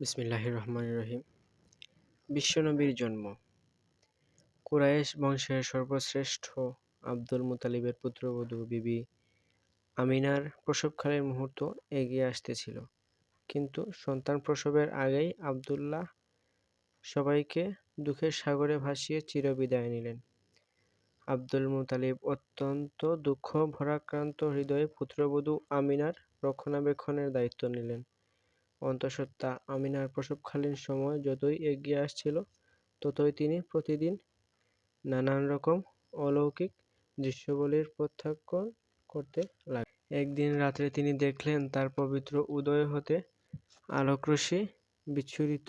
বিসমিল্লাহির রহমান রহিম। বিশ্বনবীর জন্ম। কুরায়েশ বংশের সর্বশ্রেষ্ঠ আব্দুল মুতালিবের পুত্রবধূ বিবি আমিনার প্রসবকালের মুহূর্ত এগিয়ে আসতেছিল। কিন্তু সন্তান প্রসবের আগেই আবদুল্লাহ সবাইকে দুঃখের সাগরে ভাসিয়ে চিরবিদায় নিলেন। আব্দুল মুতালিব অত্যন্ত দুঃখ, ভরাক্রান্ত হৃদয়ে পুত্রবধূ আমিনার রক্ষণাবেক্ষণের দায়িত্ব নিলেন। অন্তঃসত্ত্বা আমিনার প্রসবকালীন সময় যতই এগিয়ে আসছিল, ততই তিনি প্রতিদিন নানান রকম অলৌকিক দৃশ্যবলীর প্রত্যক্ষ করতে লাগলেন। একদিন রাত্রে তিনি দেখলেন তার পবিত্র উদয় হতে আলোকরশ্মি বিচ্ছুরিত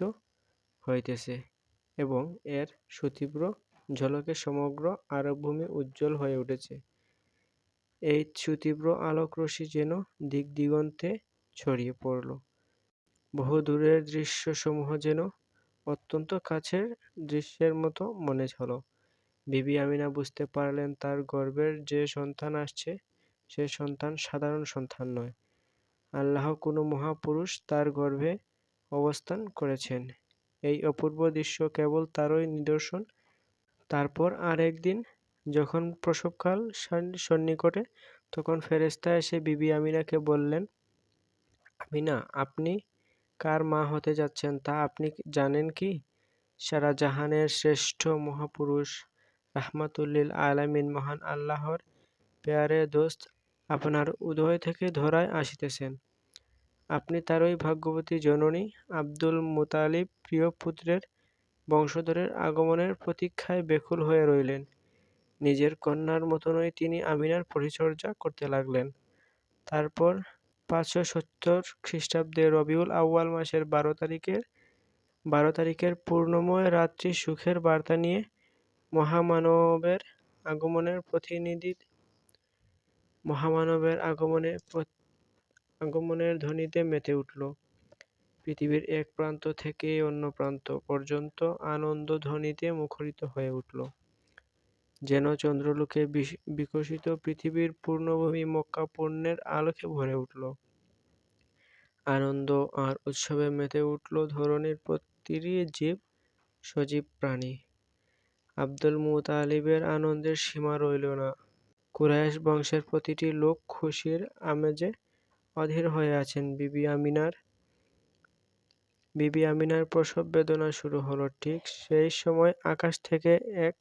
হইতেছে এবং এর সুতীব্র ঝলকে সমগ্র আরবভূমি উজ্জ্বল হয়ে উঠেছে। এই সুতীব্র আলোকরশ্মি যেন দিক দিগন্তে ছড়িয়ে পড়ল। বহুদূরের দৃশ্যসমূহ যেন অত্যন্ত কাছের দৃশ্যের মতো মনে হল। বিবি আমিনা বুঝতে পারলেন তার গর্ভের যে সন্তান আসছে সে সন্তান সাধারণ সন্তান নয়। আল্লাহ কোনো মহাপুরুষ তার গর্ভে অবস্থান করেছেন। এই অপূর্ব দৃশ্য কেবল তারই নিদর্শন। তারপর আর একদিন যখন প্রসবকাল সন্নিকটে তখন ফেরেশতা এসে বিবি আমিনাকে বললেন, আমিনা আপনি কার মা হতে যাচ্ছেন তা আপনি জানেন কি? সারা জাহানের শ্রেষ্ঠ মহাপুরুষ রাহমাতুল্লিল আলামিন মহান আল্লাহর পেয়ারে দোস্ত আপনার উদয় থেকে ধরায় আসিতেছেন। আপনি তারই ভাগ্যবতী জননী আব্দুল মুতালিব প্রিয় পুত্রের বংশধরের আগমনের প্রতীক্ষায় বেকুল হয়ে রইলেন। নিজের কন্যার মতনই তিনি আমিনার পরিচর্যা করতে লাগলেন। তারপর পাঁচশো সত্তর খ্রিস্টাব্দে রবিউল আউয়াল মাসের বারো তারিখের বারো তারিখের পূর্ণময় রাত্রি সুখের বার্তা নিয়ে মহামানবের আগমনের প্রতিনিধি, মহামানবের আগমনে আগমনের ধ্বনিতে মেতে উঠল। পৃথিবীর এক প্রান্ত থেকে অন্য প্রান্ত পর্যন্ত আনন্দ ধ্বনিতে মুখরিত হয়ে উঠল। যেন চন্দ্রলোকে বিকশিত পৃথিবীর পূর্ণভূমি মক্কা পূর্ণের আলোকে ভরে উঠল। আনন্দ আর উৎসবে মেতে উঠল ধরণীর প্রতিটি জীব, সজীব প্রাণী। আব্দুল মুতালিবের আনন্দের সীমা রইল না। কুরাইশ বংশের প্রতিটি লোক খুশির আমেজে অধীর হয়ে আছেন। বিবি আমিনার বিবি আমিনার প্রসব বেদনা শুরু হলো ঠিক সেই সময় আকাশ থেকে এক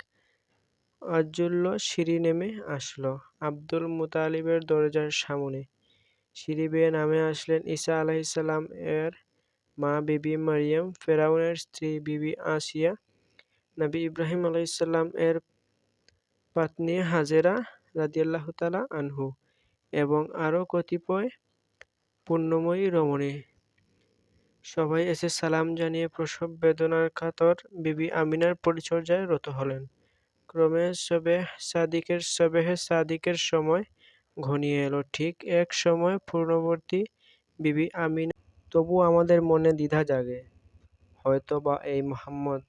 আজ্জুল্য সিঁড়ি নেমে আসলো আব্দুল মুতালিবের দরজার সামনে। সিঁড়ি বেয়ে নামে আসলেন ঈসা আলাইহিসসালাম এর মা বিবি মারিয়াম, ফেরাউনের স্ত্রী বিবি আসিয়া, নবী ইব্রাহিম আলাইহিসসালাম এর পাত্নী হাজেরা রাদিয়াল্লাহু তাআলা আনহু এবং আরও কতিপয় পুণ্যময়ী রমণী। সবাই এসে সালাম জানিয়ে প্রসব বেদনার কাতর বিবি আমিনার পরিচর্যায় রত হলেন। ক্রমে সবে সাদিকের সবেহে সাদিকের সময় ঘনিয়ে এলো ঠিক এক সময় পূর্ণবর্তী বিবি আমিনা তবু আমাদের মনে দ্বিধা জাগে, হয়তো বা এই মুহাম্মদ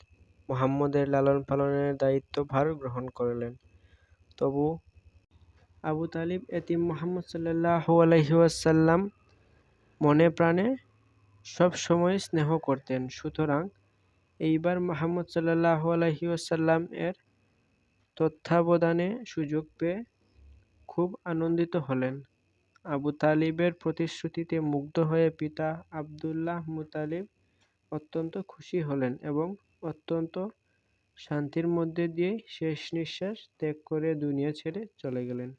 মুহাম্মদের লালন-পালনের দায়িত্বভার গ্রহণ করলেন। তবু আবু তালিব এতিম মুহাম্মদ সাল্লাল্লাহু আলাইহি ওয়াসাল্লাম মনে প্রাণে সব সময় স্নেহ করতেন। সুতরাং এইবার মুহাম্মদ সাল্লাল্লাহু আলাইহি ওয়াসাল্লাম এর তত্ত্বাবধানে সুযোগ পেয়ে খুব আনন্দিত হলেন। আবু তালিবের প্রতিশ্রুতিতে মুগ্ধ হয়ে পিতা আবদুল্লাহ মুতালিব অত্যন্ত খুশি হলেন এবং অত্যন্ত শান্তির মধ্যে দিয়ে শেষ নিঃশ্বাস ত্যাগ করে দুনিয়া ছেড়ে চলে গেলেন।